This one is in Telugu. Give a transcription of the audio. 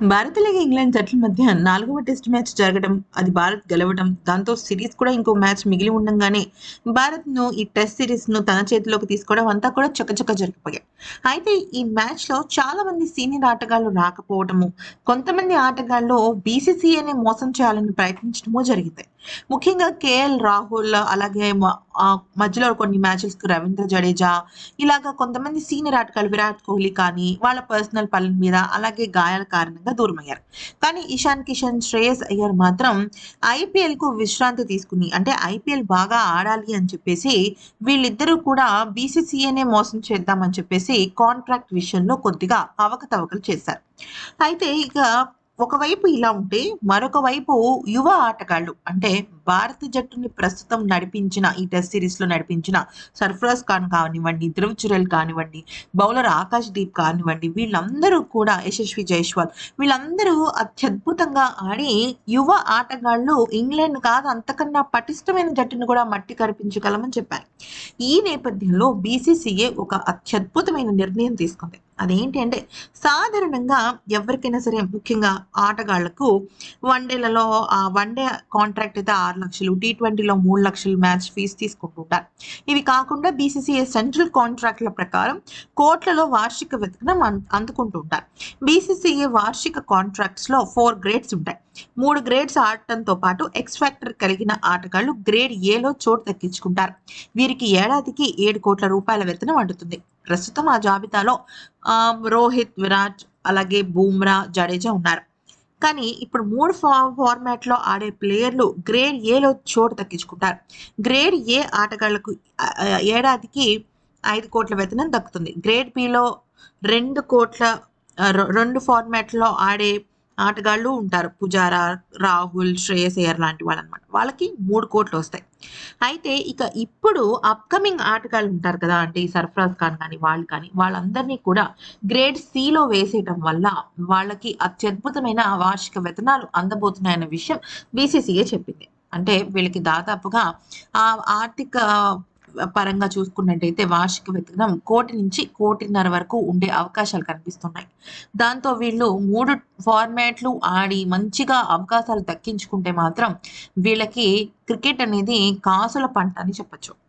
భారత్ ఇంగ్లాండ్ జట్ల మధ్య నాలుగవ టెస్ట్ మ్యాచ్ జరగడం అది భారత్ గెలవడం దాంతో సిరీస్ కూడా ఇంకో మ్యాచ్ మిగిలి ఉండగానే భారత్ను ఈ టెస్ట్ సిరీస్ను తన చేతిలోకి తీసుకోవడం అంతా కూడా చకచక జరిగిపోయాయి. అయితే ఈ మ్యాచ్లో చాలా మంది సీనియర్ ఆటగాళ్ళు రాకపోవడము కొంతమంది ఆటగాళ్ళు బీసీసీఐని మోసం చేయాలని ప్రయత్నించడము జరిగింది. ముఖ్యంగా కేఎల్ రాహుల్ అలాగే మధ్యలో కొన్ని మ్యాచెస్కు రవీంద్ర జడేజా ఇలాగా కొంతమంది సీనియర్ ఆటగాళ్ళు విరాట్ కోహ్లీ కానీ వాళ్ళ పర్సనల్ పనుల మీద అలాగే గాయాల కారణంగా దూరమయ్యారు. కానీ ఇషాన్ కిషన్ శ్రేయస్ అయ్యర్ మాత్రం ఐపీఎల్కు విశ్రాంతి తీసుకుని అంటే ఐపీఎల్ బాగా ఆడాలి అని చెప్పేసి వీళ్ళిద్దరూ కూడా బీసీసీఏనే మోసం చేద్దామని చెప్పేసి కాంట్రాక్ట్ విషయంలో కొద్దిగా అవకతవకలు చేశారు. అయితే ఇక ఒకవైపు ఇలా ఉంటే మరొక వైపు యువ ఆటగాళ్ళు అంటే భారత జట్టుని ప్రస్తుతం నడిపించిన ఈ టెస్ట్ సిరీస్లో నడిపించిన సర్ఫరాజ్ ఖాన్ కానివ్వండి ధ్రువ్ చురల్ కానివ్వండి బౌలర్ ఆకాష్ దీప్ కానివ్వండి వీళ్ళందరూ కూడా యశస్వి జైస్వాల్ వీళ్ళందరూ అత్యద్భుతంగా ఆడి యువ ఆటగాళ్ళు ఇంగ్లాండ్ కాదు అంతకన్నా పటిష్టమైన జట్టును కూడా మట్టి కరిపించగలమని చెప్పారు. ఈ నేపథ్యంలో బీసీసీఏ ఒక అత్యద్భుతమైన నిర్ణయం తీసుకుంది. అదేంటి అంటే సాధారణంగా ఎవరికైనా సరే ముఖ్యంగా ఆటగాళ్ళకు వన్డేలలో ఆ వన్డే కాంట్రాక్ట్ అయితే ఆరు లక్షలు టీ ట్వంటీలో మూడు లక్షలు మ్యాచ్ ఫీజు తీసుకుంటుంటారు. ఇవి కాకుండా బీసీసీఐ సెంట్రల్ కాంట్రాక్ట్ల ప్రకారం కోట్లలో వార్షిక వేతనం అందుకుంటుంటారు. బీసీసీఐ వార్షిక కాంట్రాక్ట్స్లో ఫోర్ గ్రేడ్స్ ఉంటాయి. మూడు గ్రేడ్స్ ఆడటంతో పాటు ఎక్స్ ఫ్యాక్టర్ కలిగిన ఆటగాళ్ళు గ్రేడ్ ఏలో చోటు దక్కించుకుంటారు. వీరికి ఏడాదికి ఏడు కోట్ల రూపాయల వేతనం అందుతుంది ప్రస్తుతం ఆ జాబితాలో రోహిత్ విరాట్ అలాగే బూమ్రా జడేజా ఉన్నారు. కానీ ఇప్పుడు మూడు ఫా ఫార్మాట్లో ఆడే ప్లేయర్లు గ్రేడ్ ఏలో చోటు దక్కించుకుంటారు. గ్రేడ్ ఏ ఆటగాళ్ళకు ఏడాదికి ఐదు కోట్ల వేతనం దక్కుతుంది. గ్రేడ్ బిలో రెండు కోట్ల రెండు ఫార్మాట్లో ఆడే ఆటగాళ్ళు ఉంటారు. పుజారా రాహుల్ శ్రేయస్ అయ్యర్ లాంటి వాళ్ళు అనమాట వాళ్ళకి మూడు కోట్లు వస్తాయి. అయితే ఇక ఇప్పుడు అప్కమింగ్ ఆటగాళ్ళు ఉంటారు కదా అంటే ఈ సర్ఫరాజ్ ఖాన్ కానీ వాళ్ళు కానీ వాళ్ళందరినీ కూడా గ్రేడ్ సిలో వేసేయటం వల్ల వాళ్ళకి అత్యద్భుతమైన వార్షిక వేతనాలు అందబోతున్నాయన్న విషయం బీసీసీఏ చెప్పింది. అంటే వీళ్ళకి దాదాపుగా ఆర్థిక పరంగా చూసుకున్నట్టయితే వార్షిక వేతనం కోటి నుంచి కోటిన్నర వరకు ఉండే అవకాశాలు కనిపిస్తున్నాయి. దాంతో వీళ్ళు మూడు ఫార్మాట్లు ఆడి మంచిగా అవకాశాలు దక్కించుకుంటే మాత్రం వీళ్ళకి క్రికెట్ అనేది కాసుల పంట అని చెప్పొచ్చు.